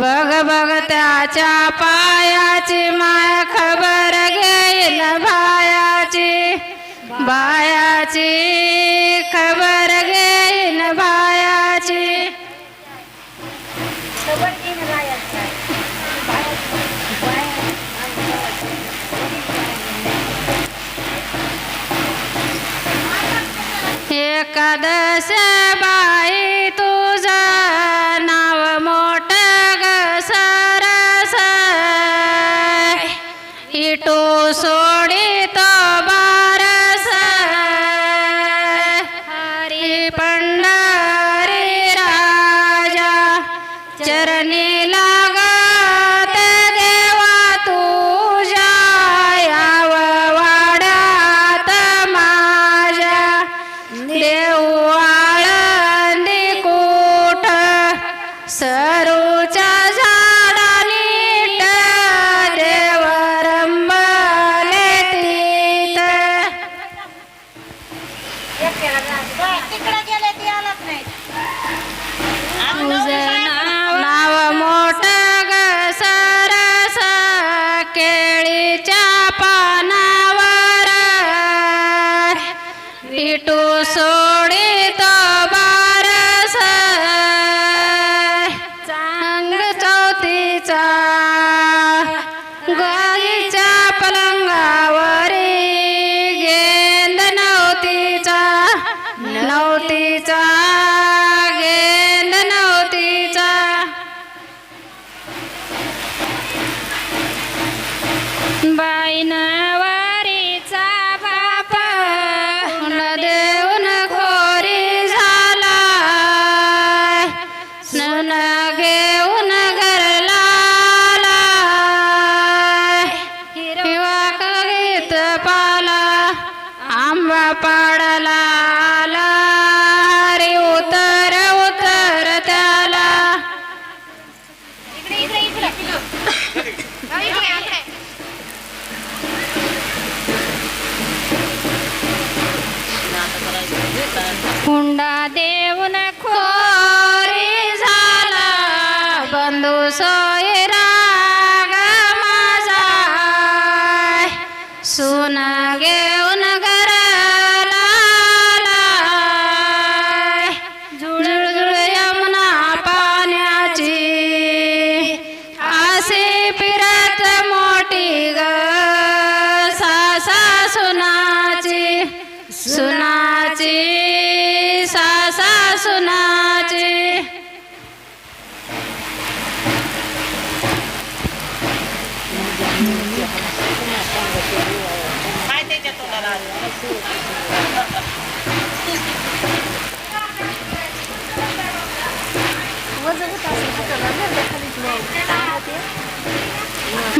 बघ बघ त्याच्या पायाची माया खबर घेईल भायाची बायाची खबर घेईन भायाची एकादश बाई तू So. पाडला.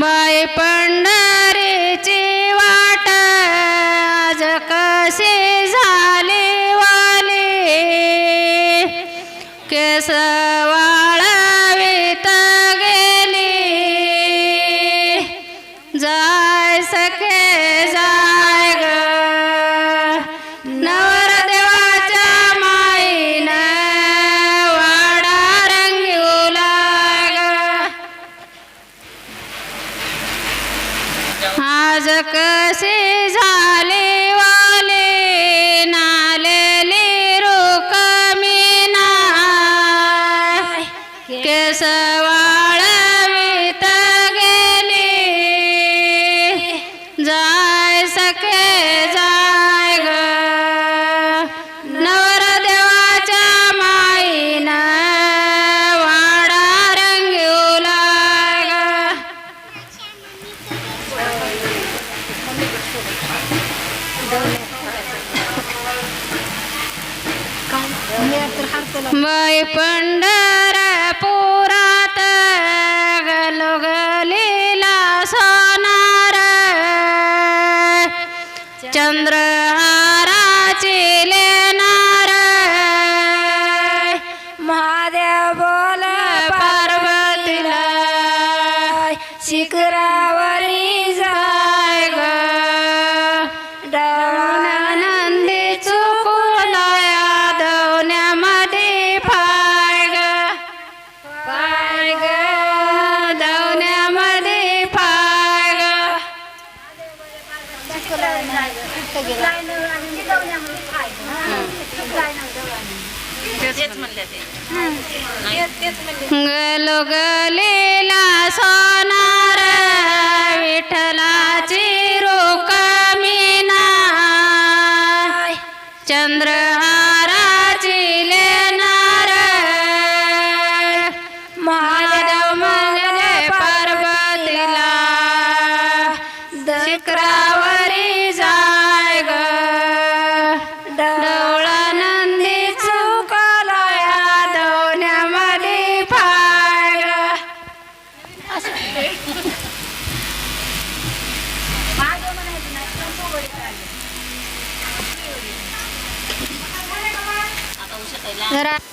बाय पंढरीची वाट आज कसे झाले वाले? केस कसे झाले वाले? नालले रोकमेना केस चंद्रहाराची लेनार महादेव बोल पार्वतीला शिखरावरी गलोगलीला सोनार विठ्ठलाची रोकमिना चंद्रहाराची लेनार महादेव मगले पार्वतीला शिखरावरी I.